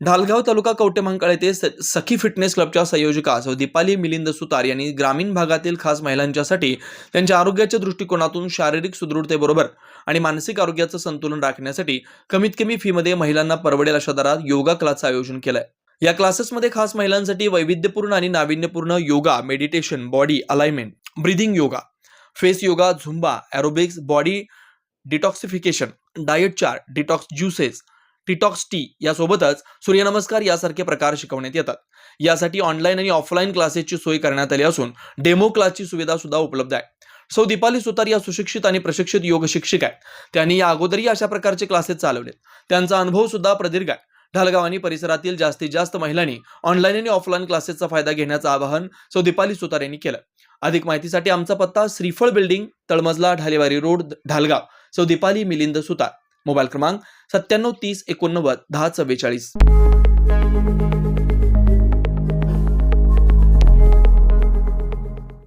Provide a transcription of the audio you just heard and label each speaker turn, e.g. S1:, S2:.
S1: ढालगाव तालुका कवटेमहांकाळ येथे स- सखी फिटनेस क्लबच्या संयोजिका सौ दीपाली मिलिंद सुतार यांनी ग्रामीण भागातील खास महिलांच्यासाठी त्यांच्या आरोग्याच्या दृष्टिकोनातून शारीरिक सुदृढतेबरोबर आणि मानसिक आरोग्याचं संतुलन राखण्यासाठी कमीत कमी फीमध्ये महिलांना परवडेल अशा दरात योगा क्लासचं आयोजन केलंय. या क्लासेसमध्ये खास महिलांसाठी वैविध्यपूर्ण आणि नाविन्यपूर्ण yoga meditation body alignment breathing yoga face yoga zumba aerobics body detoxification diet chart detox juices detox tea यासोबतच सूर्यनमस्कार यासारखे प्रकार शिकवण्यात येतात. यासाठी ऑनलाईन आणि ऑफलाईन क्लासेसची सोय करण्यात आली असून डेमो क्लासची सुविधा सुद्धा उपलब्ध आहे. सौ दीपाली सुतार या सुशिक्षित आणि प्रशिक्षित योग शिक्षिक आहेत त्यांनी या अगोदरही अशा प्रकारचे क्लासेस चालवलेत. त्यांचा अनुभव सुद्धा प्रदीर्घ आहे. ढालगाव आणि परिसरातील जास्तीत जास्त महिलांनी ऑनलाईन आणि ऑफलाईन क्लासेसचा फायदा घेण्याचं आवाहन सौ दीपाली सुतार यांनी केलं. अधिक माहितीसाठी आमचा पत्ता श्रीफळ बिल्डिंग तळमजला ढालेवारी रोड ढालगाव. सौ दीपाली मिलिंद सुतार. मोबाईल क्रमांक सत्त्याण्णव तीस एकोणनव्वद दहा चव्वेचाळीस.